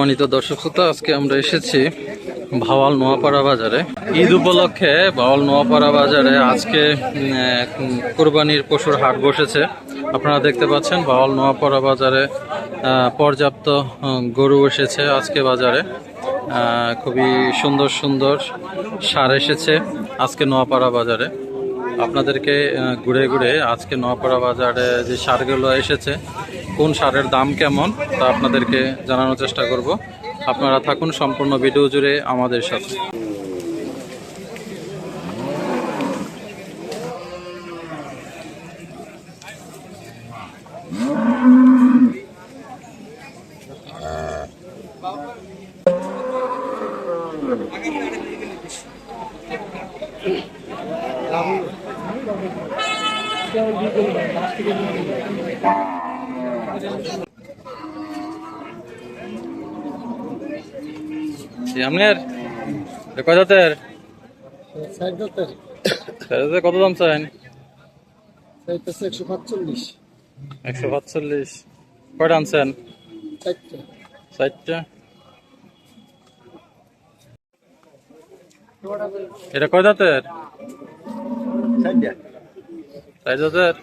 সম্মানিত দর্শক শ্রোতা, আজকে আমরা এসেছি ভাওয়াল নোয়াপাড়া বাজারে। ঈদ উপলক্ষে ভাওয়াল নোয়াপাড়া বাজারে আজকে কোরবানির পশুর হাট বসেছে। আপনারা দেখতে পাচ্ছেন ভাওয়াল নোয়াপাড়া বাজারে পর্যাপ্ত গরু এসেছে আজকে বাজারে। খুবই সুন্দর সুন্দর সার এসেছে আজকে নোয়াপাড়া বাজারে। আপনাদেরকে ঘুরে ঘুরে আজকে নোয়াপাড়া বাজারে যে সারগুলো এসেছে কোন সারের দাম কেমন তা আপনাদেরকে জানানোর চেষ্টা করব। আপনারা থাকুন সম্পূর্ণ ভিডিও জুড়ে আমাদের সাথে। জি, আপনার কয় জাতের কত দাম চান একশো পাঁচচল্লিশ। একশো পাঁচচল্লিশ। কয়টা আনছেন চারটে। এটা কয় জাতের চার জাতের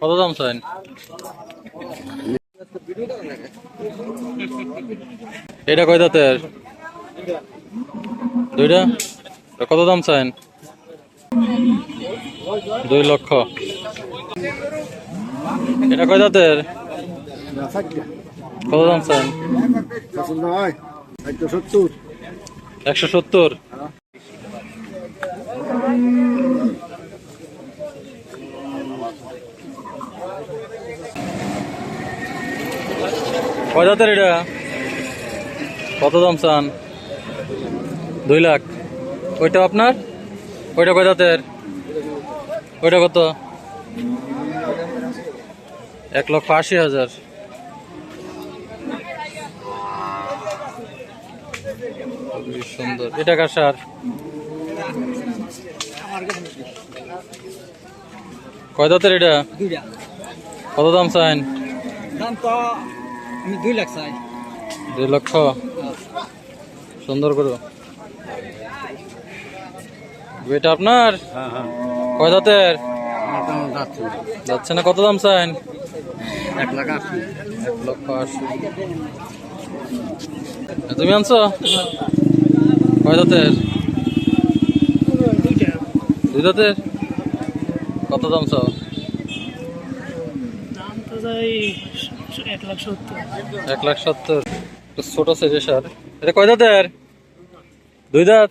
কত দাম চান এটা কয় জাতের দুইটা? এটা কত দাম চান দুই লক্ষ। এটা কয় চারটে কত দাম হয় একশো সত্তর। একশো সত্তর? কয় জাতের এটা। কত দাম চান? দুই লাখ। ওইটা আপনার? ওইটা কয় জাতের ওইটা কত? এক লক্ষ আশি হাজার। সুন্দর। এটা কার সার? কয় দাঁতের এটা? কত দাম চাইন দাম তো আমি দুই লাখ চাই। দুই লক্ষ? সুন্দর করো এটা আপনার? হ্যাঁ হ্যাঁ। কয় দাঁতের? যাচ্ছে যাচ্ছে না কত দাম চাইন? এক লাখ আশি। এক লক্ষ আশি। তুমি আনছো? কয় দাঁতের? দুই দাঁতের? কত দাম চাও? এক লাখ সত্তর। এক লাখ সত্তর। ছোট সাইজের সার এটা কয় দাঁতের? দুই দাঁত।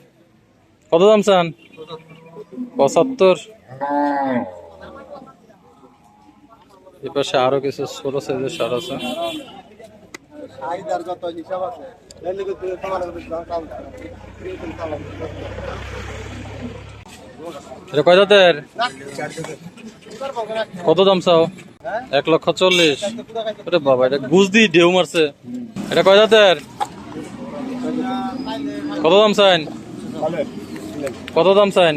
কত দাম চান? পঁচাত্তর। এ পাশে আরও কিছু ছোট সাইজের সার আছে। এটা কয় দাঁতের। কত দাম চাও? এক লক্ষ চল্লিশ। বাবা, এটা গুজ দিয়ে ঢেউ মারছে। এটা কয় দাঁতের? কত দাম চাইন? কত দাম চাইন?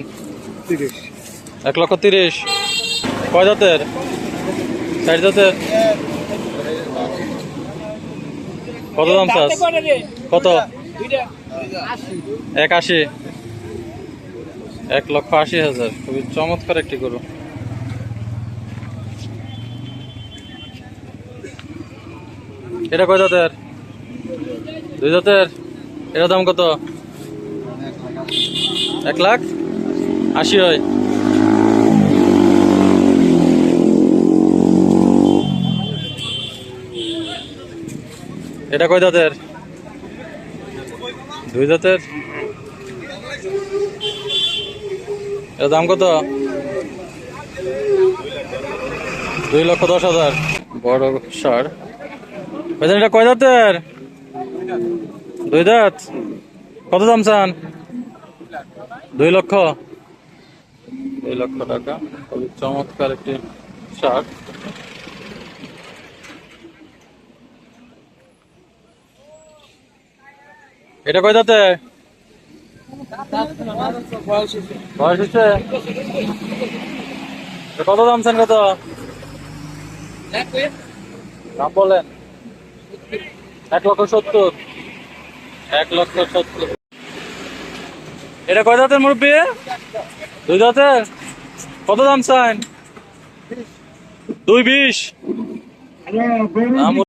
এক লক্ষ তিরিশ। কয় জাতের চার জাতের কত দাম চাস? কত? এক আশি। এক লক্ষ আশি হাজার। খুবই চমৎকার একটি গরু। এটা কয় জাতের? দুই জাতের? এটা দাম কত? এক লাখ? আশি হয়। এটা কয় দাঁতের দুই দাঁতের এর দাম কত? দুই লক্ষ দশ হাজার। বড় সার। ভাইজান এটা কয় দাঁতের? দুই দাঁত। কত দাম চান? দুই লক্ষ। দুই লক্ষ টাকা। খুবই চমৎকার একটি শার্ট। এটা কয় দাঁতে? বয়স হচ্ছে কত দাম চান কত? দাম বলেন। এক লক্ষ সত্তর। এক লক্ষ সত্তর। এটা কয় দাঁতের মুরব্বী? দুই দাঁতের? কত দাম চান? দুই বিশ।